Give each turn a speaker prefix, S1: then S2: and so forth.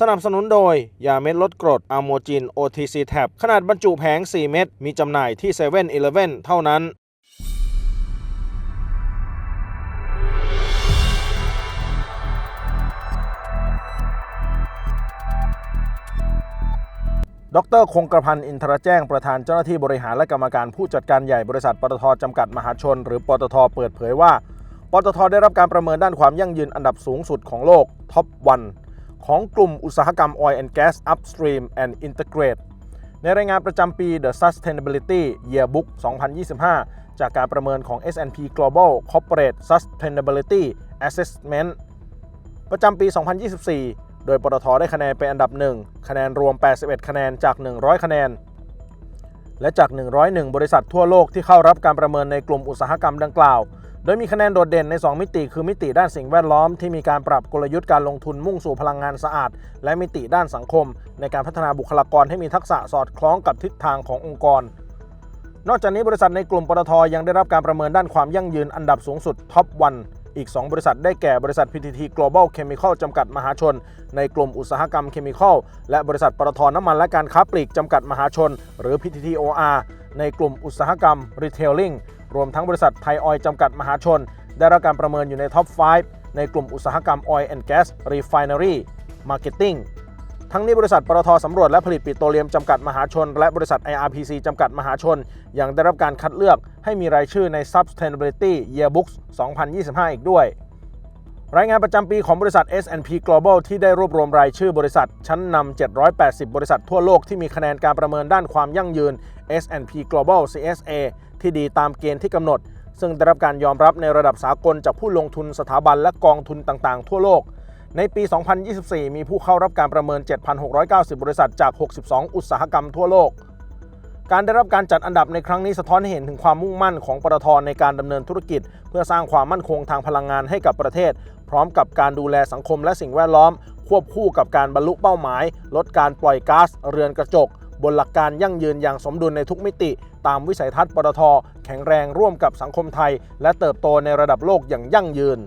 S1: สนับสนุนโดย ยาเม็ดลดกรดอะโมจิน OTC Tab ขนาดบรรจุแผง 4 เม็ด มีจำหน่ายที่7 e เ e ่ e อเท่านั้น ดร คงกระพันธ์อินทรแจ้ง ประธานเจ้าหน้าที่บริหารและกรรมการผู้จัดการใหญ่บริษัทปตทจำกัดมหาชน หรือปตทเปิดเผยว่า ปตทได้รับการประเมินด้านความยั่งยืนอันดับสูงสุดของโลกท็อปวัน ของกลุ่มอุตสาหกรรม Oil and Gas Upstream and Integrate ในรายงานประจำปี The Sustainability Yearbook 2025 จากการประเมินของ S&P Global Corporate Sustainability Assessment ประจำปี 2024 โดยปตทได้คะแนนเป็นอันดับ 1 คะแนนรวม 81 คะแนนจาก 100 คะแนน และจาก 101 บริษัททั่วโลกที่เข้ารับการประเมินในกลุ่มอุตสาหกรรมดังกล่าว โดยมีคะแนนโดดเด่นใน 2 มิติ คือมิติด้านสิ่งแวดล้อมที่มีการปรับกลยุทธ์การลงทุนมุ่งสู่พลังงานสะอาด และมิติด้านสังคม ในการพัฒนาบุคลากรให้มีทักษะสอดคล้องกับทิศทางขององค์กร นอกจากนี้บริษัทในกลุ่มปตทยังได้รับการประเมินด้านความยั่งยืนอันดับสูงสุดท็อปวันอีก 2 บริษัทได้แก่บริษัท PTT Global Chemical จำกัดมหาชน ในกลุ่มอุตสาหกรรมเคมีคอลและบริษัทปตทน้ำมันและการค้าปลีกจำกัดมหาชน หรือ PTTOR ในกลุ่มอุตสาหกรรม Retailing รวมทั้งบริษัทไทยออยล์จำกัดมหาชน ได้รับการประเมินอยู่ในท็อป 5 ในกลุ่มอุตสาหกรรม Oil and Gas Refinery Marketing ทั้งนี้บริษัทปตทสำรวจและผลิตปิโตรเลียมจำกัดมหาชน และบริษัท IRPC จำกัดมหาชน ยังได้รับการคัดเลือกให้มีรายชื่อใน Sustainability Yearbook 2025 อีกด้วย รายงานประจำปีของบริษัท S&P Global ที่ได้รวบรวมรายชื่อบริษัท ชั้นนำ 780 บริษัททั่วโลกที่มีคะแนนการประเมินด้านความยั่งยืน S&P Global CSA ที่ดีตามเกณฑ์ที่กำหนด ซึ่งได้รับการยอมรับในระดับสากลจากผู้ลงทุนสถาบันและกองทุนต่างๆ ทั่วโลก ในปี 2024 มีผู้เข้ารับการประเมิน 7,690 บริษัทจาก 62 อุตสาหกรรมทั่วโลก การได้รับการจัดอันดับในครั้งนี้สะท้อนให้เห็นถึงความมุ่งมั่นของปตทในการดำเนินธุรกิจ เพื่อสร้างความมั่นคงทางพลังงานให้กับประเทศ พร้อมกับการดูแลสังคมและสิ่งแวดล้อม ควบคู่กับการบรรลุเป้าหมาย ลดการปล่อยก๊าซเรือนกระจกบนหลักการยั่งยืนอย่างสมดุลในทุกมิติ ตามวิสัยทัศน์ปตทแข็งแรงร่วมกับสังคมไทย และเติบโตในระดับโลกอย่างยั่งยืน